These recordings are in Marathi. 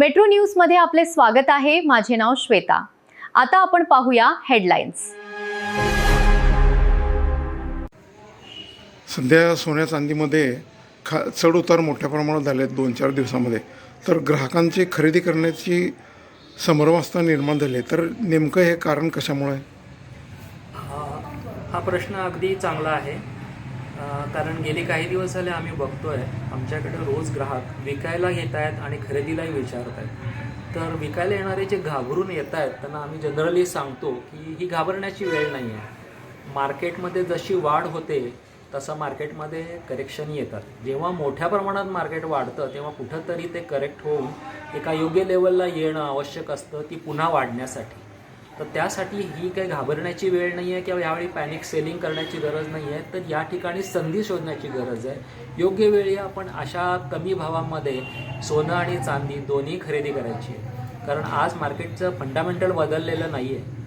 मेट्रो न्यूजमध्ये आपले स्वागत आहे. माझे नाव श्वेता. आता आपण पाहूया हेडलाईन्स सध्या सोन्या चांदीमध्ये खा चढ उतार मोठ्या प्रमाणात झाले आहेत दोन चार दिवसामध्ये. तर ग्राहकांची खरेदी करण्याची समरवस्था निर्माण झाली. तर नेमकं हे कारण कशामुळे आहे? हा हा प्रश्न अगदी चांगला आहे. कारण गेले काही दिवस झाले आम्ही बघतोय आमच्याकडे रोज ग्राहक विकायला येत आहेत आणि खरेदीलाही विचारत आहेत. तर विकायला येणारे जे घाबरून येत आहेत त्यांना आम्ही जनरली सांगतो की ही घाबरण्याची वेळ नाही आहे मार्केटमध्ये जशी वाढ होते तसं मार्केटमध्ये करेक्शन येतात. जेव्हा मोठ्या प्रमाणात मार्केट वाढतं तेव्हा कुठंतरी ते करेक्ट होऊन एका योग्य लेवलला येणं आवश्यक असतं ती पुन्हा वाढण्यासाठी. तर त्यासाठी ही काही घाबरण्याची वेळ नाही आहे किंवा यावेळी पॅनिक सेलिंग करण्याची गरज नाही आहे तर या ठिकाणी संधी शोधण्याची गरज आहे. योग्य वेळी आपण अशा कमी भावामध्ये सोनं आणि चांदी दोन्ही खरेदी करायची आहे. कारण आज मार्केटचं फंडामेंटल बदललेलं नाही आहे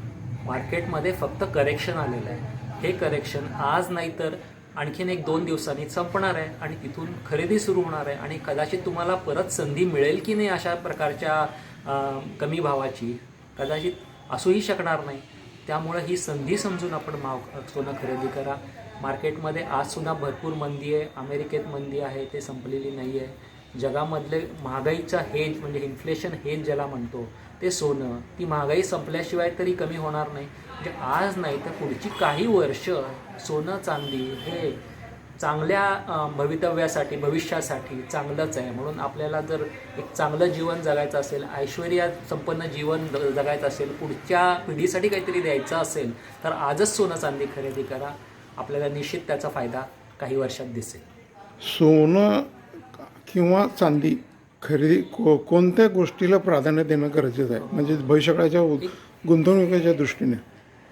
मार्केटमध्ये फक्त करेक्शन आलेलं आहे. हे करेक्शन आज नाही तर आणखीन एक दोन दिवसांनी संपणार आहे आणि तिथून खरेदी सुरू होणार आहे आणि कदाचित तुम्हाला परत संधी मिळेल की नाही अशा प्रकारच्या कमी भावाची. कदाचित असूही शकणार नाही. त्यामुळं ही संधी समजून आपण माव सोनं खरेदी करा. मार्केटमध्ये आजसुद्धा भरपूर मंदी आहे. अमेरिकेत मंदी आहे. ते संपलेली नाही आहे. जगामधले महागाईचा हेज म्हणजे इन्फ्लेशन हेज ज्याला म्हणतो ते सोनं ती महागाई संपल्याशिवाय तरी कमी होणार नाही. म्हणजे आज नाही तर पुढची काही वर्ष सोनं चांदी हे चांगल्या भवितव्यासाठी भविष्यासाठी चांगलंच आहे. म्हणून आपल्याला जर एक चांगलं जीवन जगायचं असेल ऐश्वर्या संपन्न जीवन जगायचं असेल पुढच्या पिढीसाठी काहीतरी द्यायचं असेल तर आजच सोनं चांदी खरेदी करा. आपल्याला निश्चित त्याचा फायदा काही वर्षात दिसेल. सोनं किंवा चांदी खरेदी को कोणत्या गोष्टीला प्राधान्य देणं गरजेचं आहे? म्हणजे भविष्यकाळच्या गुंतवणुकीच्या दृष्टीने.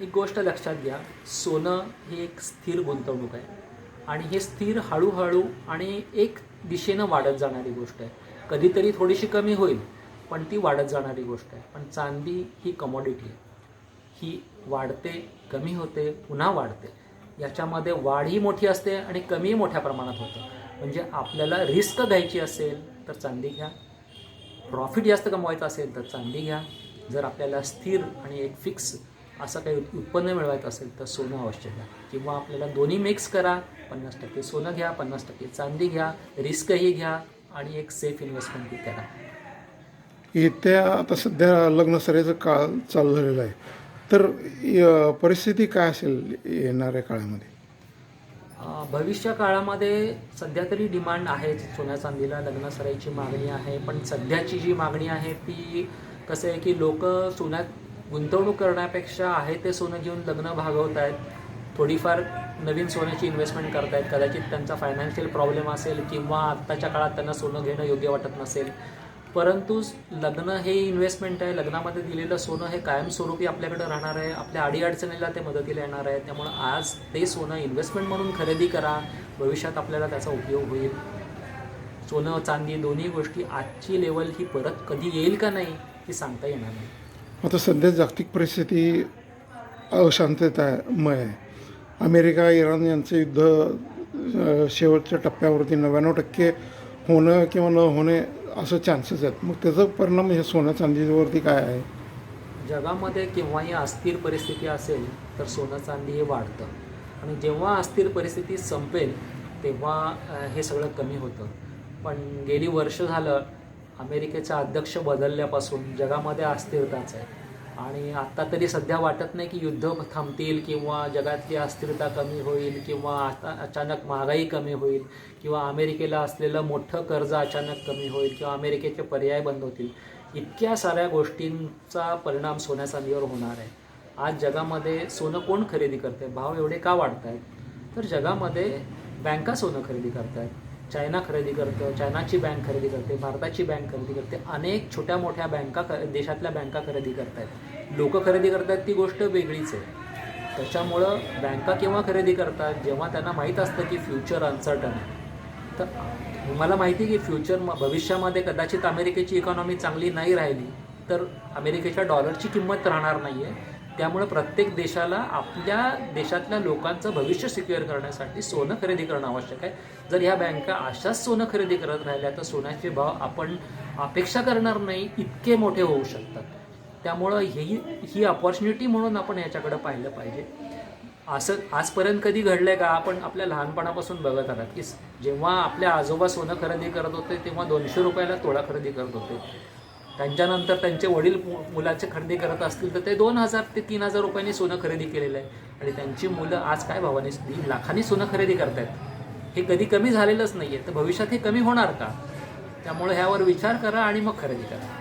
एक गोष्ट लक्षात घ्या. सोनं ही एक स्थिर गुंतवणूक आहे. आणि हे स्थिर हळूहळू आणि एक दिशेनं वाढत जाणारी गोष्ट आहे. कधीतरी थोडीशी कमी होईल पण ती वाढत जाणारी गोष्ट आहे. पण चांदी ही कमॉडिटी आहे. ही वाढते कमी होते पुन्हा वाढते. याच्यामध्ये वाढही मोठी असते आणि कमीही मोठ्या प्रमाणात होतं. म्हणजे आपल्याला रिस्क घ्यायची असेल तर चांदी घ्या. प्रॉफिट जास्त कमवायचं असेल तर चांदी घ्या. जर आपल्याला स्थिर आणि एक फिक्स असं काही उत- उत्पन्न मिळवायचं असेल तर सोनं अवश्य घ्या किंवा आपल्याला दोन्ही मिक्स करा पन्नास टक्के सोनं घ्या पन्नास टक्के चांदी घ्या रिस्कही घ्या आणि एक सेफ इन्व्हेस्टमेंटही करा. येत्या आता सध्या लग्न सरायचं काळ चालू झालेला आहे. तर परिस्थिती काय असेल येणाऱ्या काळामध्ये? भविष्य काळामध्ये सध्या तरी डिमांड आहे. सोन्या चांदीला लग्न सराईची मागणी आहे पण सध्याची जी मागणी आहे ती कसं आहे की लोक सोन्यात गुंतवणूक करण्यापेक्षा आहे ते सोनं घेऊन लग्न भागवत आहेत थोडीफार नवीन सोन्याची इन्व्हेस्टमेंट करतायत कदाचित त्यांचा फायनान्शियल प्रॉब्लेम असेल किंवा आत्ताच्या काळात त्यांना सोनं घेणं योग्य वाटत नसेल. परंतु लग्न हे इन्व्हेस्टमेंट आहे लग्नामध्ये दिलेलं सोनं हे कायमस्वरूपी आपल्याकडे राहणार आहे आपल्या अडीअडचणीला ते मदतीला येणार आहे. त्यामुळं आज ते सोनं इन्व्हेस्टमेंट म्हणून खरेदी करा भविष्यात आपल्याला त्याचा उपयोग होईल. सोनं चांदी दोन्ही गोष्टी आजची लेवल ही परत कधी येईल का नाही हे सांगता येणार नाही. आता सध्या जागतिक परिस्थिती अशांततामय आहे. अमेरिका इराण यांचं युद्ध शेवटच्या टप्प्यावरती नव्याण्णव टक्के होणं किंवा न होणे असं चान्सेस आहेत. मग त्याचा परिणाम हे सोन्या चांदीवरती काय आहे? जगामध्ये केव्हाही अस्थिर परिस्थिती असेल तर सोनं चांदी हे वाढतं. आणि जेव्हा अस्थिर परिस्थिती संपेल तेव्हा हे सगळं कमी होतं. पण गेली वर्ष झालं अमेरिकेचा अध्यक्ष बदलल्यापासून जगामध्ये अस्थिरताच आहे. आणि आत्ता तरी सध्या वाटत नाही की युद्ध थांबतील किंवा जगातली अस्थिरता कमी होईल किंवा आता अचानक महागाई कमी होईल किंवा अमेरिकेला असलेलं मोठं कर्ज अचानक कमी होईल किंवा अमेरिकेचे पर्याय बंद होतील. इतक्या साऱ्या गोष्टींचा परिणाम सोन्या चांदीवर होणार आहे. आज जगामध्ये सोनं कोण खरेदी करते भाव एवढे का वाढत आहेत तर जगामध्ये बँका सोनं खरेदी करत आहेत चायना खरेदी करतं चायनाची बँक खरेदी करते भारताची बँक खरेदी करते अनेक छोट्या मोठ्या बँका ख देशातल्या बँका खरेदी करत आहेत लोक खरेदी करतात ती गोष्ट वेगळीच आहे. त्याच्यामुळं बँका केव्हा खरेदी करतात जेव्हा त्यांना माहीत असतं की फ्युचर अनसर्टन आहे. तर तुम्हाला माहिती आहे की फ्युचर भविष्यामध्ये कदाचित अमेरिकेची इकॉनॉमी चांगली नाही राहिली तर अमेरिकेच्या डॉलरची किंमत राहणार नाही आहे त्यामुळे प्रत्येक देशाला आपल्या देशातल्या लोकांचं भविष्य सिक्युअर करण्यासाठी सोनं खरेदी करणं आवश्यक आहे. जर ह्या बँका अशाच सोनं खरेदी करत राहिल्या तर सोन्याचे भाव आपण अपेक्षा करणार नाही इतके मोठे होऊ शकतात. त्यामुळं ही ही अपॉर्च्युनिटी म्हणून आपण याच्याकडं पाहिलं पाहिजे. असं आजपर्यंत कधी घडलंय का? आपण आपल्या लहानपणापासून बघत आलात की जेव्हा आपल्या आजोबा सोनं खरेदी करत होते तेव्हा दोनशे रुपयाला तोळा खरेदी करत होते. त्यांच्यानंतर त्यांचे वडील मु- मुलाचे खरेदी करत असतील तर ते दोन हजार ते तीन हजार रुपयांनी सोनं खरेदी केलेलं आहे. आणि त्यांची मुलं आज काय भावाने तीन लाखांनी सोनं खरेदी करतायत. हे कधी कमी झालेलंच नाही आहे तर भविष्यात हे कमी होणार का? त्यामुळे ह्यावर विचार करा आणि मग खरेदी करा.